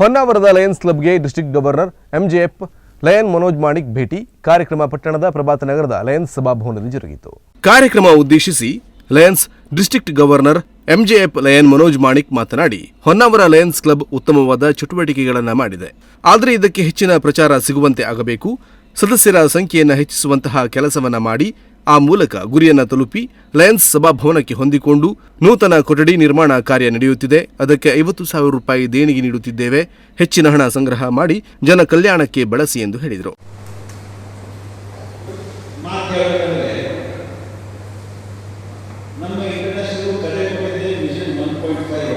ಹೊನ್ನಾವರದ Lions ಕ್ಲಬ್ಗೆ district governor MJF Lion Manoj Manik ಭೇಟಿ. ಕಾರ್ಯಕ್ರಮ ಪಟ್ಟಣದ ಪ್ರಭಾತ ನಗರದ ಲಯನ್ಸ್ ಸಭಾಭವನದಲ್ಲಿ ಜರುಗಿತು. ಕಾರ್ಯಕ್ರಮ ಉದ್ದೇಶಿಸಿ Lions district governor MJF Lion Manoj Manik ಮಾತನಾಡಿ, ಹೊನ್ನಾವರ ಲಯನ್ಸ್ ಕ್ಲಬ್ ಉತ್ತಮವಾದ ಚಟುವಟಿಕೆಗಳನ್ನು ಮಾಡಿದೆ. ಆದರೆ ಇದಕ್ಕೆ ಹೆಚ್ಚಿನ ಪ್ರಚಾರ ಸಿಗುವಂತೆ ಆಗಬೇಕು. ಸದಸ್ಯರ ಸಂಖ್ಯೆಯನ್ನು ಹೆಚ್ಚಿಸುವಂತಹ ಕೆಲಸವನ್ನು ಮಾಡಿ ಆ ಮೂಲಕ ಗುರಿಯನ್ನು ತಲುಪಿ ಲಯನ್ಸ್ ಸಭಾಭವನಕ್ಕೆ ಹೊಂದಿಕೊಂಡು ನೂತನ ಕೊಠಡಿ ನಿರ್ಮಾಣ ಕಾರ್ಯ ನಡೆಯುತ್ತಿದೆ. ಅದಕ್ಕೆ ಐವತ್ತು ಸಾವಿರ ರೂಪಾಯಿ ದೇಣಿಗೆ ನೀಡುತ್ತಿದ್ದೇವೆ. ಹೆಚ್ಚಿನ ಹಣ ಸಂಗ್ರಹ ಮಾಡಿ ಜನ ಕಲ್ಯಾಣಕ್ಕೆ ಬಳಸಿ ಎಂದು ಹೇಳಿದರು. We ಹೇಳಬೇಕಂದ್ರೆ ನಮ್ಮ ಇಂಟರ್ನ್ಯಾಷನಲ್ ಕಲೆ ಕೊಟ್ಟಿದೆ vision one point five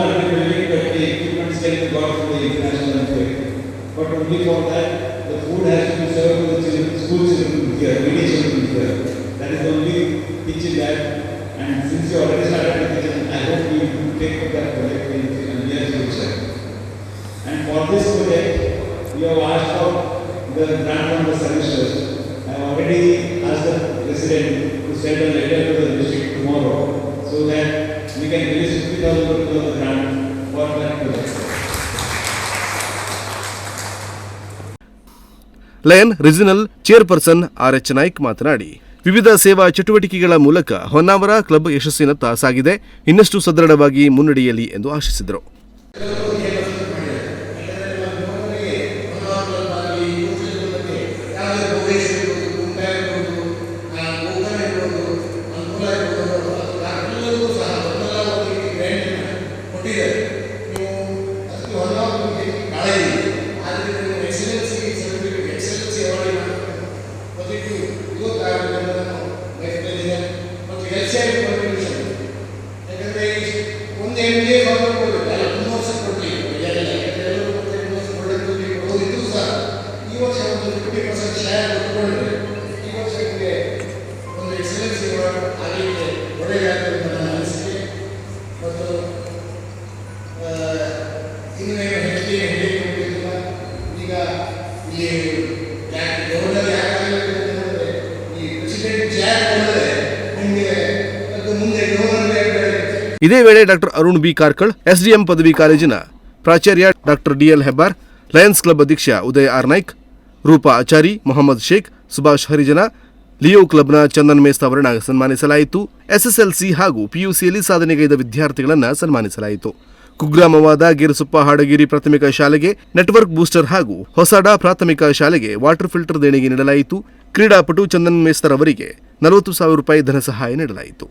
wanted to relate that hey, you can't sell the the international fair. But only for that, the food has to be served to the children, school children here, media children here. That is only teaching that. And since you already started the kitchen, I hope you do take up that project in the near future. And for this project, we have asked for the grant from the services. I have already asked the president to send a letter to the district tomorrow so that we can that project. Lion regional chairperson R H Naik ಮಾತನಾಡಿ, ವಿವಿಧ ಸೇವಾ ಚಟುವಟಿಕೆಗಳ ಮೂಲಕ Honnavar club ಯಶಸ್ಸಿನತ್ತ ಸಾಗಿದೆ. ಇನ್ನಷ್ಟು ಸದೃಢವಾಗಿ ಮುನ್ನಡೆಯಲಿ ಎಂದು ಆಶಿಸಿದರು. ಎ ಫಾರ್ಮ್ ಕೊಡಬೇಕು ಅಲ್ಲ ಒಂದು ಎಲ್ಲರೂ ವರ್ಷ ಕೊಡೋದು ಈ ವರ್ಷ ಒಂದು ಫಿಫ್ಟಿ ಪರ್ಸೆಂಟ್ ಶೇರ್ ಕೊಟ್ಟುಕೊಂಡ್ರೆ ಈ ವರ್ಷ ನಿಮಗೆ ಒಂದು ಎಕ್ಸಲೆನ್ಸಿ ಆಗಲಿಕ್ಕೆ ಒಳ್ಳೆಯದಾಗ್ತದೆ ಅಂತ ನನ್ನ ಅನಿಸಿಕೆ. ಮತ್ತು ಆ, ಇನ್ನೇನು ಹೆಚ್ಚಿಗೆ ಹೋಗುತ್ತಿಲ್ಲ ಈಗ ಇಲ್ಲಿ ಯಾಕೆ ಗವರ್ನರ್ ಯಾಕಾಗಲಿಕ್ಕೆ ಅಂತಂದರೆ ಈ ಪ್ರೆಸಿಡೆಂಟ್ ಚೇರ್ ಮಾಡಿದ್ರೆ ಇದೇ ವೇಳೆ doctor Arun B Karkal, SDM ಪದವಿ ಕಾಲೇಜಿನ ಪ್ರಾಚಾರ್ಯ doctor DL Hebbar, Lions club ಅಧ್ಯಕ್ಷ ಉದಯ ಆರ್ ನಾಯ್ಕ್, ರೂಪಾ ಆಚಾರಿ, ಮೊಹಮ್ಮದ್ ಶೇಖ್, ಸುಭಾಷ್ ಹರಿಜನ, ಲಿಯೋ ಕ್ಲಬ್ನ ಚಂದನ್ ಮೇಸ್ತ ಅವರನ್ನ ಸನ್ಮಾನಿಸಲಾಯಿತು. ಎಸ್ಎಸ್ಎಲ್ಸಿ ಹಾಗೂ ಪಿಯುಸಿಯಲ್ಲಿ ಸಾಧನೆಗೈದ ವಿದ್ಯಾರ್ಥಿಗಳನ್ನು ಸನ್ಮಾನಿಸಲಾಯಿತು. ಕುಗ್ರಾಮವಾದ ಗಿರಿಸುಪ್ಪ ಹಾಡಗಿರಿ ಪ್ರಾಥಮಿಕ ಶಾಲೆಗೆ ನೆಟ್ವರ್ಕ್ ಬೂಸ್ಟರ್ ಹಾಗೂ ಹೊಸಡ ಪ್ರಾಥಮಿಕ ಶಾಲೆಗೆ ವಾಟರ್ ಫಿಲ್ಟರ್ ದೇಣಿಗೆ ನೀಡಲಾಯಿತು. ಕ್ರೀಡಾಪಟು ಚಂದನ್ ಮೇಸ್ತರ್ ಅವರಿಗೆ ನಲವತ್ತು ಸಾವಿರ ರೂಪಾಯಿ ಧನ ಸಹಾಯ ನೀಡಲಾಯಿತು.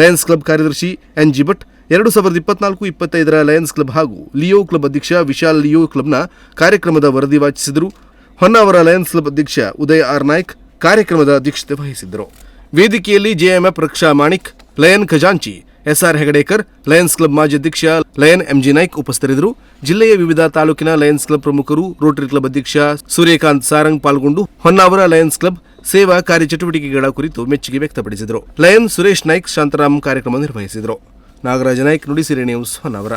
ಲಯನ್ಸ್ ಕ್ಲಬ್ ಕಾರ್ಯದರ್ಶಿ ಎನ್ ಜಿ ಭಟ್, ಎರಡು ಸಾವಿರದ ಇಪ್ಪತ್ನಾಲ್ಕು ಇಪ್ಪತ್ತೈದರ ಲಯನ್ಸ್ ಕ್ಲಬ್ ಹಾಗೂ ಲಿಯೋ ಕ್ಲಬ್ ಅಧ್ಯಕ್ಷ ವಿಶಾಲ್ ಲಿಯೋ ಕ್ಲಬ್ನ ಕಾರ್ಯಕ್ರಮದ ವರದಿ ವಾಚಿಸಿದರು. ಹೊನ್ನಾವರ ಲಯನ್ಸ್ ಕ್ಲಬ್ ಅಧ್ಯಕ್ಷ ಉದಯ ಆರ್ ನಾಯ್ಕ್ ಕಾರ್ಯಕ್ರಮದ ಅಧ್ಯಕ್ಷತೆ ವಹಿಸಿದ್ದರು. ವೇದಿಕೆಯಲ್ಲಿ ಜೆಎಂಎಫ್ ರಕ್ಷಾ ಮಾಣಿಕ್, ಲಯನ್ ಖಜಾಂಚಿ, ಎಸ್ಆರ್ ಹೆಗಡೇಕರ್, ಲಯನ್ಸ್ ಕ್ಲಬ್ ಮಾಜಿ ಅಧ್ಯಕ್ಷ ಲಯನ್ ಎಂಜಿ ನಾಯ್ಕ್ ಉಪಸ್ಥಿತರಿದ್ದರು. ಜಿಲ್ಲೆಯ ವಿವಿಧ ತಾಲೂಕಿನ ಲಯನ್ಸ್ ಕ್ಲಬ್ ಪ್ರಮುಖರು, ರೋಟರಿ ಕ್ಲಬ್ ಅಧ್ಯಕ್ಷ ಸೂರ್ಯಕಾಂತ್ ಸಾರಂಗ್ ಪಾಲ್ಗೊಂಡು ಹೊನ್ನಾವರ ಲಯನ್ಸ್ ಕ್ಲಬ್ ಸೇವಾ ಕಾರ್ಯ ಚಟುವಟಿಕೆಗಳ ಕುರಿತು ಮೆಚ್ಚುಗೆ ವ್ಯಕ್ತಪಡಿಸಿದರು. ಲಯನ್ ಸುರೇಶ್ ನಾಯ್ಕ್ ಶಾಂತರಾಮ್ ಕಾರ್ಯಕ್ರಮ ನಿರ್ವಹಿಸಿದರು. ನಾಗರಾಜ ನಾಯ್ಕ್ ನುಡಿಸಿರಿ ನ್ಯೂಸ್ ಹೊನ್ನಾವರ.